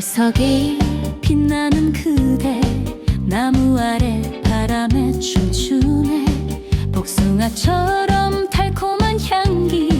별빛 빛나는 그대 나무 아래 바람에 춤추네. 복숭아처럼 달콤한 향기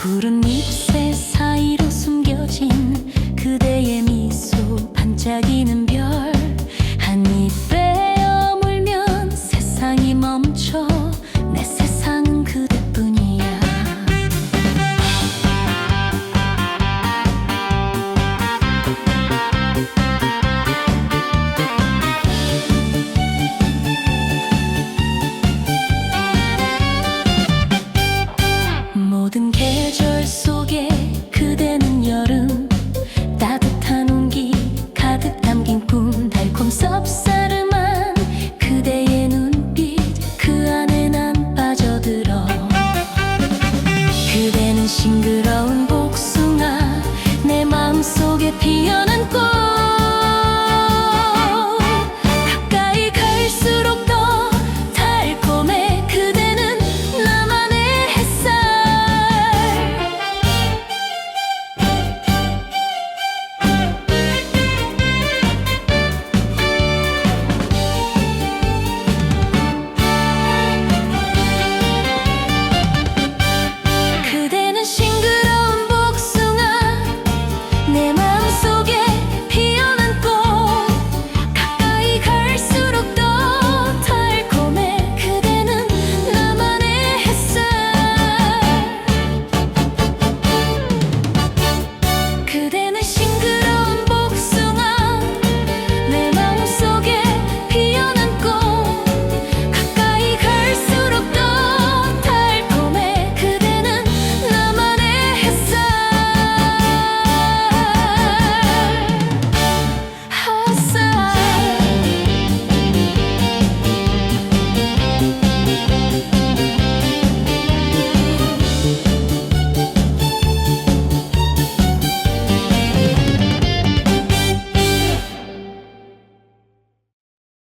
푸른 잎새 사이로 숨겨진 그대의 미소 반짝이는 별 한 입에 情歌